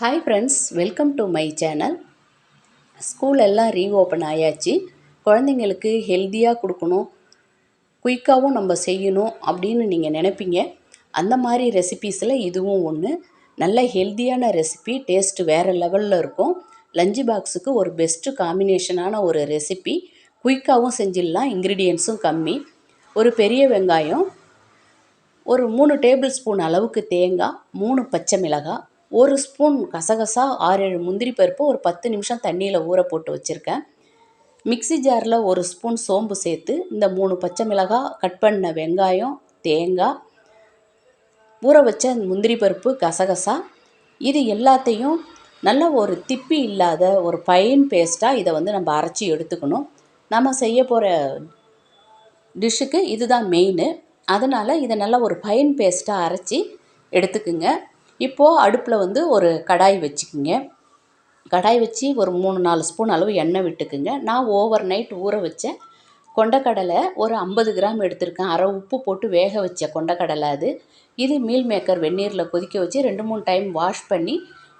Hi friends welcome to my channel school எல்லாம் reopen ஆயாச்சு. குழந்தைங்களுக்கு ஹெல்த்தியாக கொடுக்கணும். குயிக்காகவும் நம்ம செய்யணும் அப்படின்னு நீங்கள் நினைப்பீங்க. அந்த மாதிரி ரெசிபீஸில் இதுவும் ஒன்று நல்ல ஹெல்த்தியான ரெசிபி டேஸ்ட்டு வேறு லெவலில் இருக்கும். லஞ்சு பாக்ஸுக்கு ஒரு பெஸ்ட்டு காம்பினேஷனான ஒரு ரெசிபி குயிக்காகவும் செஞ்சிடலாம் இன்க்ரீடியன்ஸும் கம்மி. ஒரு பெரிய வெங்காயம் ஒரு மூணு டேபிள் ஸ்பூன் அளவுக்கு தேங்காய் மூணு பச்சை மிளகாய் ஒரு ஸ்பூன் கசகசா ஆறு ஏழு முந்திரி பருப்பு ஒரு பத்து நிமிஷம் தண்ணியில் ஊற போட்டு வச்சுருக்கேன். மிக்ஸி ஜாரில் ஒரு ஸ்பூன் சோம்பு சேர்த்து இந்த மூணு பச்சை மிளகாய் கட் பண்ண வெங்காயம் தேங்காய் ஊற வச்ச முந்திரி பருப்பு கசகசா. இது எல்லாத்தையும் நல்ல ஒரு திப்பி இல்லாத ஒரு பைன் பேஸ்ட்டாக இதை வந்து நம்ம அரைச்சி எடுத்துக்கணும். நம்ம செய்ய போகிற டிஷ்ஷுக்கு இதுதான் மெயின் அதனால் இதை நல்லா ஒரு பைன் பேஸ்ட்டாக அரைச்சி எடுத்துக்குங்க. இப்போது அடுப்பில் வந்து ஒரு கடாய் வச்சுக்குங்க. கடாய் வச்சு ஒரு மூணு நாலு ஸ்பூன் அளவு எண்ணெய் விட்டுக்குங்க. நான் ஓவர் நைட் ஊற வச்ச கொண்டக்கடலை ஒரு ஐம்பது கிராம் எடுத்திருக்கேன். அரை உப்பு போட்டு வேக வச்ச கொண்டக்கடலை அது. இது மீல் மேக்கர் வெந்நீரில் கொதிக்க வச்சு ரெண்டு மூணு டைம் வாஷ் பண்ணி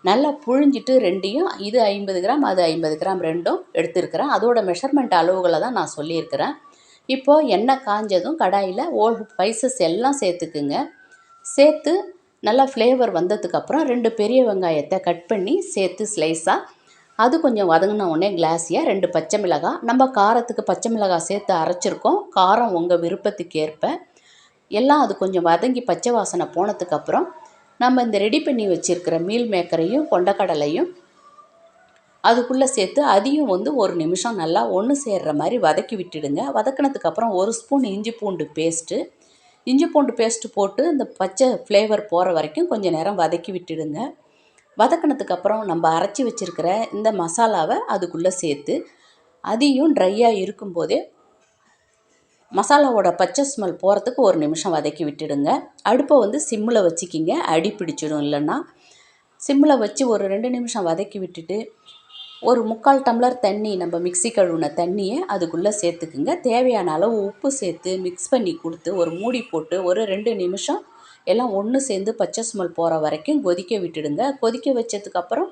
நல்லா புழிஞ்சிட்டு ரெண்டையும் இது ஐம்பது கிராம் அது ஐம்பது கிராம் ரெண்டும் எடுத்துருக்கிறேன். அதோட மெஷர்மெண்ட் அளவுகளை தான் நான் சொல்லியிருக்கிறேன். இப்போது எண்ணெய் காஞ்சதும் கடாயில் ஓல் ஸ்பைசஸ் எல்லாம் சேர்த்துக்குங்க. சேர்த்து நல்லா ஃப்ளேவர் வந்ததுக்கப்புறம் ரெண்டு பெரிய வெங்காயத்தை கட் பண்ணி சேர்த்து ஸ்லைஸாக அது கொஞ்சம் வதங்கின உடனே கிளாஸியாக ரெண்டு பச்சை மிளகாய் நம்ம காரத்துக்கு பச்சை மிளகாய் சேர்த்து அரைச்சிருக்கோம். காரம் உங்கள் விருப்பத்துக்கு ஏற்ப. எல்லாம் அது கொஞ்சம் வதங்கி பச்சை வாசனை போனதுக்கப்புறம் நம்ம இந்த ரெடி பண்ணி வச்சுருக்கிற மீல் மேக்கரையும் கொண்டக்கடலையும் அதுக்குள்ளே சேர்த்து அதையும் வந்து ஒரு நிமிஷம் நல்லா ஒன்று சேர்கிற மாதிரி வதக்கி விட்டுடுங்க. வதக்கினதுக்கப்புறம் ஒரு ஸ்பூன் இஞ்சி பூண்டு பேஸ்ட்டு இஞ்சி பூண்டு பேஸ்ட்டு போட்டு இந்த பச்சை ஃப்ளேவர் போகிற வரைக்கும் கொஞ்சம் நேரம் வதக்கி விட்டுடுங்க. வதக்கினதுக்கப்புறம் நம்ம அரைச்சி வச்சுருக்கிற இந்த மசாலாவை அதுக்குள்ளே சேர்த்து அதையும் ட்ரையாக இருக்கும்போதே மசாலாவோட பச்சை ஸ்மெல் போகிறதுக்கு ஒரு நிமிஷம் வதக்கி விட்டுடுங்க. அடுப்பை வந்து சிம்மில் வச்சுக்கிங்க. அடி பிடிச்சிடும் இல்லைன்னா. சிம்மில் வச்சு ஒரு ரெண்டு நிமிஷம் வதக்கி விட்டுட்டு ஒரு முக்கால் டம்ளர் தண்ணி நம்ம மிக்ஸி கழுவுன தண்ணியை அதுக்குள்ளே சேர்த்துக்குங்க. தேவையான அளவு உப்பு சேர்த்து மிக்ஸ் பண்ணி கொடுத்து ஒரு மூடி போட்டு ஒரு ரெண்டு நிமிஷம் எல்லாம் ஒன்று சேர்ந்து பச்சை ஸ்மெல் போகிற வரைக்கும் கொதிக்க விட்டுடுங்க. கொதிக்க வச்சதுக்கப்புறம்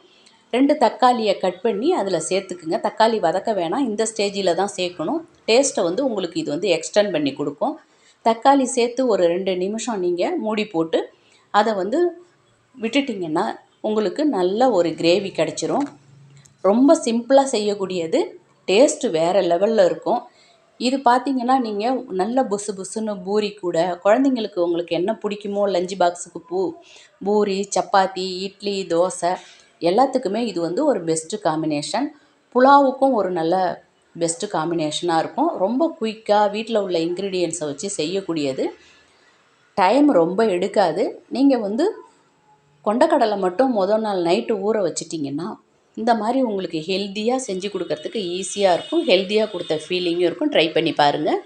ரெண்டு தக்காளியை கட் பண்ணி அதில் சேர்த்துக்குங்க. தக்காளி வதக்க வேணாம். இந்த ஸ்டேஜில் தான் சேர்க்கணும். டேஸ்ட்டை வந்து உங்களுக்கு இது வந்து எக்ஸ்டெண்ட் பண்ணி கொடுக்கும். தக்காளி சேர்த்து ஒரு ரெண்டு நிமிஷம் நீங்கள் மூடி போட்டு அதை வந்து விட்டுட்டிங்கன்னா உங்களுக்கு நல்ல ஒரு கிரேவி கிடச்சிரும். ரொம்ப சிம்பிளாக செய்யக்கூடியது. டேஸ்ட்டு வேறு லெவலில் இருக்கும். இது பார்த்தீங்கன்னா நீங்கள் நல்ல புசு புசுன்னு பூரி கூட குழந்தைங்களுக்கு உங்களுக்கு என்ன பிடிக்குமோ லஞ்சு பாக்ஸுக்கு பூ பூரி சப்பாத்தி இட்லி தோசை எல்லாத்துக்குமே இது வந்து ஒரு பெஸ்ட்டு காம்பினேஷன் புலாவுக்கும் ஒரு நல்ல பெஸ்ட்டு காம்பினேஷனாக இருக்கும். ரொம்ப குயிக்காக வீட்டில் உள்ள இன்க்ரீடியன்ஸை வச்சு செய்யக்கூடியது. டைம் ரொம்ப எடுக்காது. நீங்கள் வந்து கொண்டக்கடலை மட்டும் முதல் நாள் நைட்டு ஊற வச்சிட்டிங்கன்னா இந்த மாதிரி உங்களுக்கு ஹெல்த்தியாக செஞ்சு கொடுக்கறதுக்கு ஈஸியாக இருக்கும் ஹெல்த்தியாக கொடுத்த ஃபீலிங்கும் இருக்கும். ட்ரை பண்ணி பாருங்கள்